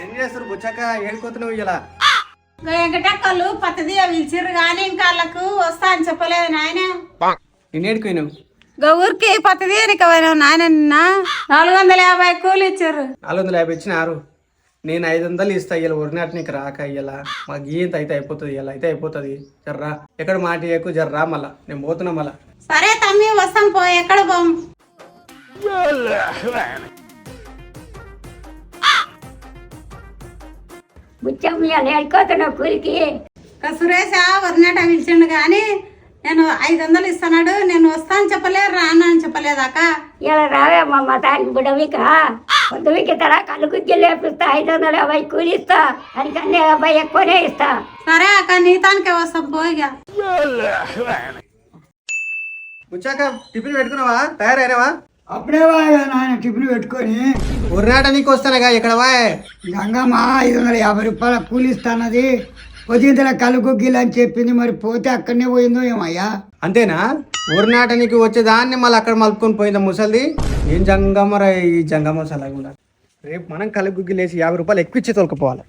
ఏం చేస్తారు బుచ్చాక ఏడుకోతున్నావు ఇలా? వెంకటక్కలు పత్తది పిలిచిర్రు కానీ ఇంకా వాళ్ళకు వస్తా అని చెప్పలేదు నాయన. నేను ఏడుకోయినావు ఊరికి పత్తది పోయినావు నాయన నిన్న. నాలుగు వందల యాభై కూలి ఇచ్చారు నాలుగు వందల యాభై ఇచ్చినారు. నేను ఐదు వందలు ఇస్తా ఇలా ఒరినాటి నీకు రాక ఇలా మాకు గీయంత అయితే అయిపోతుంది ఇలా అయితే అయిపోతుంది. జర్రా. ఎక్కడ మాట ఎక్కువ జర్రా మళ్ళా. నేను పోతున్నా మళ్ళా. సరే తమ్మి వస్తాం పో ఎక్కడ పోం? ఇవాళ ఎడుకోతున్నావు కూలికి సురేష్ వరినాట పిలిచిండు కానీ నేను ఐదు వందలు ఇస్తున్నాడు నేను వస్తా అని చెప్పలేదు రాను అని చెప్పలేదాక? ఇలా రావే మా మతానికి బుడవిక పొద్దువికి తర కళ్ళు గుజ్జి లేపిస్తా ఐదు వందల యాభై కూలి ఇస్తా అందుకని యాభై ఎక్కువనే ఇస్తా. సరే అక్క నీతానికే వస్తాం పో ఇక. బుచ్చాక టిఫిన్ పెట్టుకున్నావా? తయారైనవా అప్పుడే వాగా నాయన టిఫిన్ పెట్టుకొని. ఒరినాట నీకు వస్తానగా ఇక్కడ వా గంగమ్మ ఐదు వందల యాభై రూపాయల కూలి ఇస్తానది పొద్దుగల కలుగుగ్గిలు అని చెప్పింది. మరి పోతే అక్కడనే పోయిందో ఏమయ్యా? అంతేనా? ఒరినాట నీకు వచ్చేదాన్ని మళ్ళీ అక్కడ మలుపుకొని పోయిందా ముసలిది? ఏం జంగమరా ఈ జంగమ సలాగా రేపు మనం కలుగుగ్గిలేసి యాభై రూపాయలు ఎక్కువ ఇచ్చి తొలకపోవాలి.